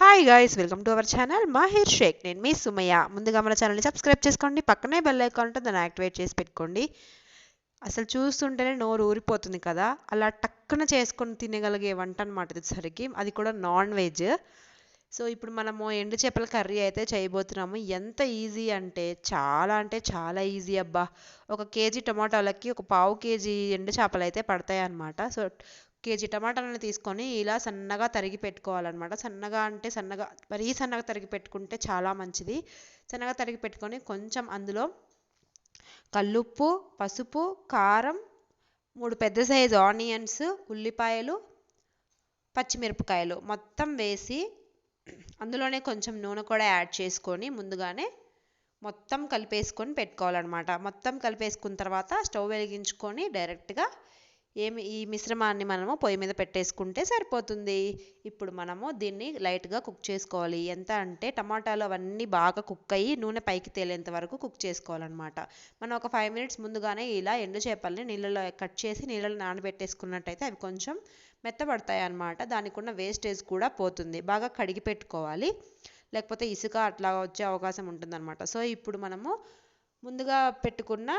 Hi guys welcome to our channel Mahir Shaik నేను మీ Sumayya. ముందుగా మన ఛానల్ని సబ్స్క్రైబ్ చేసుకోండి పక్కనే బెల్ ఐకాన్ ఉంటుంది దాన్ని యాక్టివేట్ చేసి పెట్టుకోండి. అసలు చూస్తుంటేనే నోరు ఊరిపోతుంది కదా? అలా టక్కున చేసుకొని తినగలిగే వంట అనమాట ఇదిసరికి అది కూడా నాన్ వెజ్ సో ఇప్పుడు మనము ఎండు చేపల కర్రీ అయితే చేయబోతున్నాము. ఎంత ఈజీ అంటే చాలా అంటే చాలా ఈజీ అబ్బా. ఒక కేజీ టమాటాలకి ఒక పావు కేజీ ఎండు చేపలు అయితే పడతాయి అన్నమాట సో కేజీ టమాటాలను తీసుకొని ఇలా సన్నగా తరిగి పెట్టుకోవాలన్నమాట. సన్నగా అంటే సన్నగా మరీ సన్నగా తరిగి పెట్టుకుంటే చాలా మంచిది. సన్నగా తరిగి పెట్టుకొని కొంచెం అందులో కల్లుప్పు పసుపు కారం మూడు పెద్ద సైజు ఆనియన్స్ ఉల్లిపాయలు పచ్చిమిరపకాయలు మొత్తం వేసి అందులోనే కొంచెం నూనె కూడా యాడ్ చేసుకొని ముందుగానే మొత్తం కలిపేసుకొని పెట్టుకోవాలన్నమాట. మొత్తం కలిపేసుకున్న తర్వాత స్టవ్ వెలిగించుకొని డైరెక్ట్గా ఏమి ఈ మిశ్రమాన్ని మనము పొయ్యి మీద పెట్టేసుకుంటే సరిపోతుంది. ఇప్పుడు మనము దీన్ని లైట్గా కుక్ చేసుకోవాలి. ఎంత అంటే టమాటాలు అవన్నీ బాగా కుక్ అయ్యి నూనె పైకి తేలేంత వరకు కుక్ చేసుకోవాలన్నమాట. మనం ఒక ఫైవ్ మినిట్స్ ముందుగానే ఇలా ఎండు చేపల్ని నీళ్ళలో కట్ చేసి నీళ్ళలో నానబెట్టేసుకున్నట్టయితే అవి కొంచెం మెత్తబడతాయి అన్నమాట దానికి ఉన్న వేస్టేజ్ కూడా పోతుంది. బాగా కడిగి పెట్టుకోవాలి. లేకపోతే ఇసుక అట్లా వచ్చే అవకాశం ఉంటుందన్నమాట. సో ఇప్పుడు మనము ముందుగా పెట్టుకున్న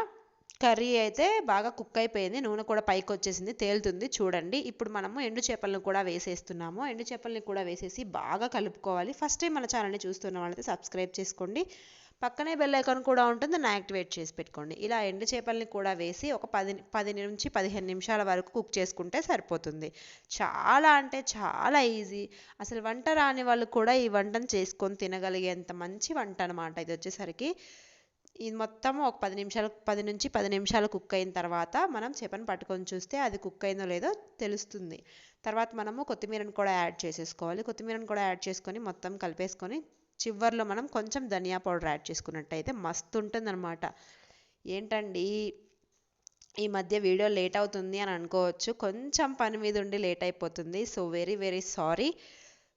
కర్రీ అయితే బాగా కుక్ అయిపోయింది. నూనె కూడా పైకి వచ్చేసింది తేలుతుంది. చూడండి. ఇప్పుడు మనము ఎండు చేపలను కూడా వేసేస్తున్నాము. ఎండు చేపలని కూడా వేసేసి బాగా కలుపుకోవాలి. ఫస్ట్ టైం మన ఛానల్ని చూస్తున్న వాళ్ళైతే సబ్స్క్రైబ్ చేసుకోండి. పక్కనే బెల్ ఐకాన్ కూడా ఉంటుంది. దాన్ని యాక్టివేట్ చేసి పెట్టుకోండి. ఇలా ఎండు చేపల్ని కూడా వేసి ఒక పది పది నుంచి పదిహేను నిమిషాల వరకు కుక్ చేసుకుంటే సరిపోతుంది. చాలా అంటే చాలా ఈజీ. అసలు వంట రాని వాళ్ళు కూడా ఈ వంటను చేసుకొని తినగలిగేంత మంచి వంట అనమాట ఇది వచ్చేసరికి ఇది మొత్తం ఒక పది నిమిషాలు పది నుంచి పది నిమిషాలు కుక్ అయిన తర్వాత మనం చేపను పట్టుకొని చూస్తే అది కుక్ అయిందో లేదో తెలుస్తుంది. తర్వాత మనము కొత్తిమీరను కూడా యాడ్ చేసేసుకోవాలి. కొత్తిమీరను కూడా యాడ్ చేసుకొని మొత్తం కలిపేసుకొని చివర్లో మనం కొంచెం ధనియా పౌడర్ యాడ్ చేసుకున్నట్టయితే మస్తు ఉంటుందన్నమాట. ఏంటండి? ఈ మధ్య వీడియో లేట్ అవుతుంది అని అనుకోవచ్చు. కొంచెం పని మీద ఉండి లేట్ అయిపోతుంది. So very very sorry.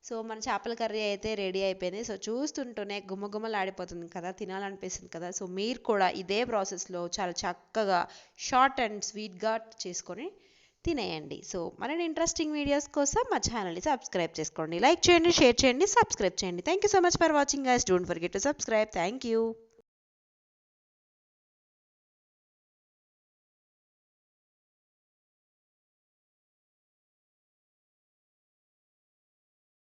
So మన చేపల కర్రీ అయితే రెడీ అయిపోయింది. సో చూస్తుంటూనే గుమగుమలాడిపోతుంది కదా తినాలనిపిస్తుంది కదా. సో మీరు కూడా ఇదే ప్రాసెస్లో చాలా చక్కగా షార్ట్ అండ్ స్వీట్గా చేసుకొని తినేయండి. సో మరిన్ని ఇంట్రెస్టింగ్ వీడియోస్ కోసం మా ఛానల్ని సబ్స్క్రైబ్ చేసుకోండి. లైక్ చేయండి షేర్ చేయండి సబ్స్క్రైబ్ చేయండి. Thank you so much for watching guys don't forget to subscribe thank you